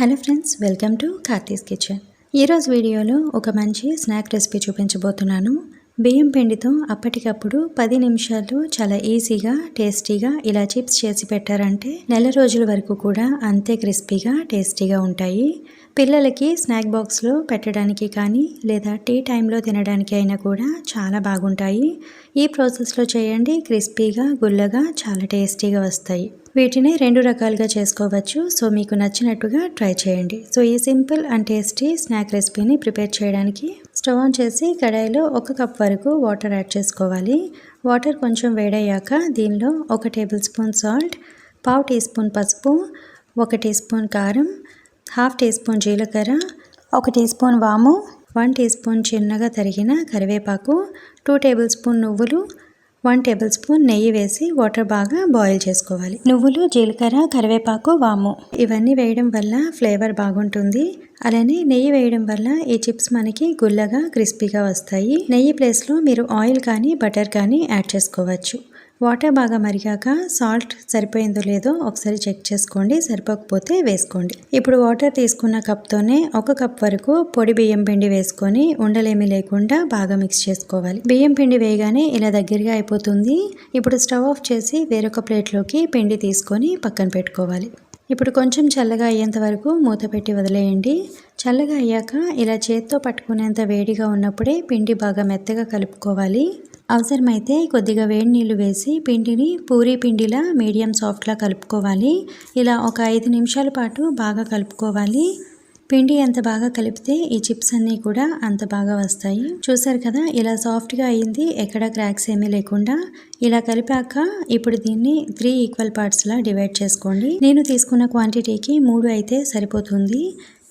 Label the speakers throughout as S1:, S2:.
S1: Hello friends welcome to Karthi's kitchen ఈరోజు వీడియోలో ఒక మంచి స్నాక్ రెసిపీ చూపించబోతున్నాను. బియ్యం పిండితో అప్పటికప్పుడు పది నిమిషాలు చాలా ఈజీగా టేస్టీగా ఇలా చిప్స్ చేసి పెట్టారంటే నెల రోజుల వరకు కూడా అంతే క్రిస్పీగా టేస్టీగా ఉంటాయి. పిల్లలకి స్నాక్ బాక్స్లో పెట్టడానికి కానీ లేదా టీ టైంలో తినడానికి అయినా కూడా చాలా బాగుంటాయి. ఈ ప్రాసెస్లో చేయండి క్రిస్పీగా గుల్లగా చాలా టేస్టీగా వస్తాయి. వీటిని రెండు రకాలుగా చేసుకోవచ్చు. సో మీకు నచ్చినట్టుగా ట్రై చేయండి. సో ఈ సింపుల్ అండ్ టేస్టీ స్నాక్ రెసిపీని ప్రిపేర్ చేయడానికి స్టవ్ ఆన్ చేసి కడాయిలో ఒక కప్ వరకు వాటర్ యాడ్ చేసుకోవాలి. వాటర్ కొంచెం వేడయ్యాక దీనిలో ఒక టేబుల్ స్పూన్ సాల్ట్ పావు టీ స్పూన్ పసుపు ఒక టీ స్పూన్ కారం హాఫ్ టీ స్పూన్ జీలకర్ర ఒక టీ స్పూన్ వాము వన్ టీ స్పూన్ చిన్నగా తరిగిన కరివేపాకు టూ టేబుల్ స్పూన్ నువ్వులు వన్ టేబుల్ స్పూన్ నెయ్యి వేసి వాటర్ బాగా బాయిల్ చేసుకోవాలి. నువ్వులు జీలకర్ర కరివేపాకు వాము. ఇవన్నీ వేయడం వల్ల ఫ్లేవర్ బాగుంటుంది. అలానే నెయ్యి వేయడం వల్ల ఈ చిప్స్ మనకి గుల్లగా క్రిస్పీగా వస్తాయి. నెయ్యి ప్లేస్లో మీరు ఆయిల్ కానీ బటర్ కానీ యాడ్ చేసుకోవచ్చు. వాటర్ బాగా మరిగాక సాల్ట్ సరిపోయిందో లేదో ఒకసారి చెక్ చేసుకోండి సరిపోకపోతే వేసుకోండి. ఇప్పుడు వాటర్ తీసుకున్న కప్తోనే ఒక కప్ వరకు పొడి బియ్యం పిండి వేసుకొని ఉండలేమి లేకుండా బాగా మిక్స్ చేసుకోవాలి. బియ్యం పిండి వేయగానే ఇలా దగ్గరగా అయిపోతుంది. ఇప్పుడు స్టవ్ ఆఫ్ చేసి వేరొక ప్లేట్లోకి పిండి తీసుకొని పక్కన పెట్టుకోవాలి. ఇప్పుడు కొంచెం చల్లగా అయ్యేంత వరకు మూత పెట్టి వదిలేయండి. చల్లగా అయ్యాక ఇలా చేత్తో పట్టుకునేంత వేడిగా ఉన్నప్పుడే పిండి బాగా మెత్తగా కలుపుకోవాలి. అవసరమైతే కొద్దిగా వేడి నీళ్ళు వేసి పిండిని పూరీ పిండిలా మీడియం సాఫ్ట్లా కలుపుకోవాలి. ఇలా ఒక ఐదు నిమిషాల పాటు బాగా కలుపుకోవాలి. పిండి ఎంత బాగా కలిపితే ఈ చిప్స్ అన్నీ కూడా అంత బాగా వస్తాయి. చూసారు కదా ఇలా సాఫ్ట్గా అయింది ఎక్కడ క్రాక్స్ ఏమీ లేకుండా. ఇలా కలిపాక ఇప్పుడు దీన్ని త్రీ ఈక్వల్ పార్ట్స్లా డివైడ్ చేసుకోండి. నేను తీసుకున్న క్వాంటిటీకి మూడు అయితే సరిపోతుంది.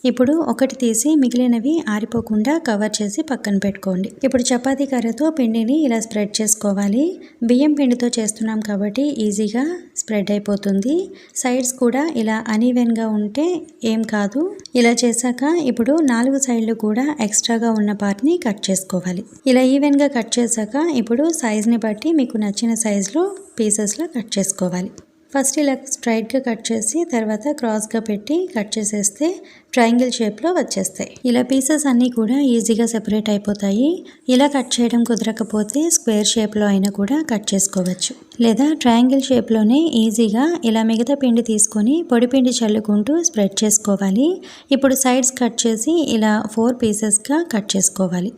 S1: ఇప్పుడు ఒకటి తీసి మిగిలినవి ఆరిపోకుండా కవర్ చేసి పక్కన పెట్టుకోండి. ఇప్పుడు చపాతీ కర్రతో పిండిని ఇలా స్ప్రెడ్ చేసుకోవాలి. బియ్యం పిండితో చేస్తున్నాం కాబట్టి ఈజీగా స్ప్రెడ్ అయిపోతుంది. సైడ్స్ కూడా ఇలా అనీవెన్గా ఉంటే ఏం కాదు. ఇలా చేశాక ఇప్పుడు నాలుగు సైడ్లు కూడా ఎక్స్ట్రాగా ఉన్న పార్ట్ని కట్ చేసుకోవాలి. ఇలా ఈవెన్గా కట్ చేశాక ఇప్పుడు సైజ్ని బట్టి మీకు నచ్చిన సైజులో పీసెస్లో కట్ చేసుకోవాలి. ఫస్ట్ ఇలా స్ట్రైట్గా కట్ చేసి తర్వాత క్రాస్గా పెట్టి కట్ చేసేస్తే ట్రయాంగిల్ షేప్లో వచ్చేస్తాయి. ఇలా పీసెస్ అన్నీ కూడా ఈజీగా సెపరేట్ అయిపోతాయి. ఇలా కట్ చేయడం కుదరకపోతే స్క్వేర్ షేప్లో అయినా కూడా కట్ చేసుకోవచ్చు. లేదా ట్రయాంగిల్ షేప్లోనే ఈజీగా ఇలా మిగతా పిండి తీసుకొని పొడి పిండి చల్లుకుంటూ స్ప్రెడ్ చేసుకోవాలి. ఇప్పుడు సైడ్స్ కట్ చేసి ఇలా ఫోర్ పీసెస్గా కట్ చేసుకోవాలి.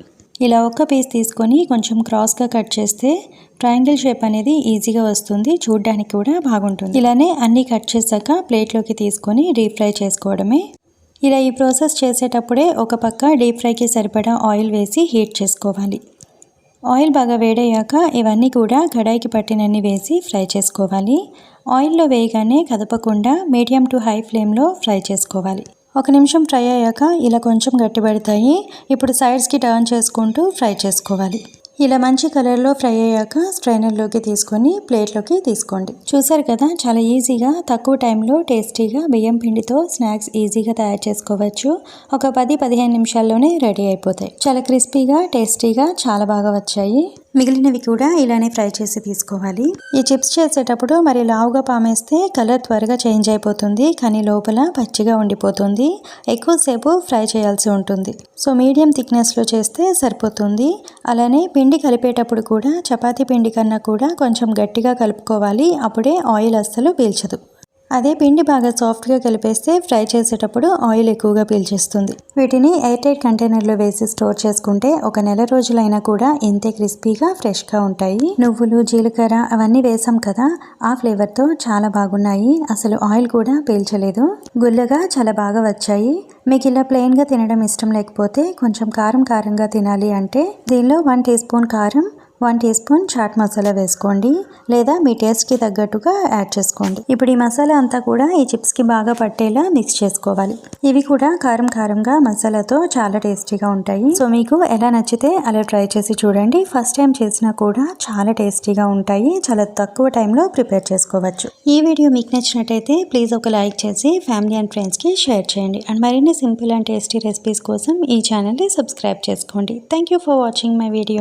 S1: ఇలా ఒక్క పీస్ తీసుకొని కొంచెం క్రాస్గా కట్ చేస్తే ట్రయాంగిల్ షేప్ అనేది ఈజీగా వస్తుంది. చూడ్డానికి కూడా బాగుంటుంది. ఇలానే అన్నీ కట్ చేశాక ప్లేట్లోకి తీసుకొని డీప్ ఫ్రై చేసుకోవడమే. ఇలా ఈ ప్రాసెస్ చేసేటప్పుడే ఒక పక్క డీప్ ఫ్రైకి సరిపడా ఆయిల్ వేసి హీట్ చేసుకోవాలి. ఆయిల్ బాగా వేడయ్యాక ఇవన్నీ కూడా కడాయికి పట్టినన్ని వేసి ఫ్రై చేసుకోవాలి. ఆయిల్లో వేయగానే కదపకుండా మీడియం టు హై ఫ్లేమ్లో ఫ్రై చేసుకోవాలి. ఒక నిమిషం ఫ్రై అయ్యాక ఇలా కొంచెం గట్టిపడతాయి. ఇప్పుడు సైడ్స్కి టర్న్ చేసుకుంటూ ఫ్రై చేసుకోవాలి. ఇలా మంచి కలర్లో ఫ్రై అయ్యాక స్ట్రైనర్లోకి తీసుకొని ప్లేట్లోకి తీసుకోండి. చూసారు కదా చాలా ఈజీగా తక్కువ టైంలో టేస్టీగా బియ్యం పిండితో స్నాక్స్ ఈజీగా తయారు చేసుకోవచ్చు. ఒక పది పదిహేను నిమిషాల్లోనే రెడీ అయిపోతాయి. చాలా క్రిస్పీగా టేస్టీగా చాలా బాగా వచ్చాయి. మిగిలినవి కూడా ఇలానే ఫ్రై చేసి తీసుకోవాలి. ఈ చిప్స్ చేసేటప్పుడు మరి లావుగా పామేస్తే కలర్ త్వరగా చేంజ్ అయిపోతుంది కానీ లోపల పచ్చిగా ఉండిపోతుంది. ఎక్కువసేపు ఫ్రై చేయాల్సి ఉంటుంది. సో మీడియం థిక్నెస్లో చేస్తే సరిపోతుంది. అలానే పిండి కలిపేటప్పుడు కూడా చపాతీ పిండి కన్నా కూడా కొంచెం గట్టిగా కలుపుకోవాలి. అప్పుడే ఆయిల్ అస్సలు పీల్చదు. అదే పిండి బాగా సాఫ్ట్గా కలిపేస్తే ఫ్రై చేసేటప్పుడు ఆయిల్ ఎక్కువగా పీల్చేస్తుంది. వీటిని ఎయిర్ టైట్ కంటైనర్లో వేసి స్టోర్ చేసుకుంటే ఒక నెల రోజులైనా కూడా ఇంతే క్రిస్పీగా ఫ్రెష్గా ఉంటాయి. నువ్వులు జీలకర్ర అవన్నీ వేసాం కదా ఆ ఫ్లేవర్తో చాలా బాగున్నాయి. అసలు ఆయిల్ కూడా పీల్చలేదు. గుల్లగా చాలా బాగా వచ్చాయి. మీకు ఇలా ప్లెయిన్గా తినడం ఇష్టం లేకపోతే కొంచెం కారం కారంగా తినాలి అంటే దీనిలో వన్ టీ స్పూన్ కారం one teaspoon chaat masala వేసుకోండి లేదా మీ టేస్ట్కి తగ్గట్టుగా యాడ్ చేసుకోండి. ఇప్పుడు ఈ మసాలా అంతా కూడా ఈ చిప్స్కి బాగా పట్టేలా మిక్స్ చేసుకోవాలి. ఇవి కూడా కారం కారంగా మసాలాతో చాలా టేస్టీగా ఉంటాయి. సో మీకు ఎలా నచ్చితే అలా ట్రై చేసి చూడండి. ఫస్ట్ టైం చేసినా కూడా చాలా టేస్టీగా ఉంటాయి. చాలా తక్కువ టైంలో ప్రిపేర్ చేసుకోవచ్చు. ఈ వీడియో మీకు నచ్చినట్టయితే ప్లీజ్ ఒక లైక్ చేసి ఫ్యామిలీ అండ్ ఫ్రెండ్స్కి షేర్ చేయండి. అండ్ మరిన్ని సింపుల్ అండ్ టేస్టీ రెసిపీస్ కోసం ఈ ఛానల్ని సబ్స్క్రైబ్ చేసుకోండి. Thank for watching my video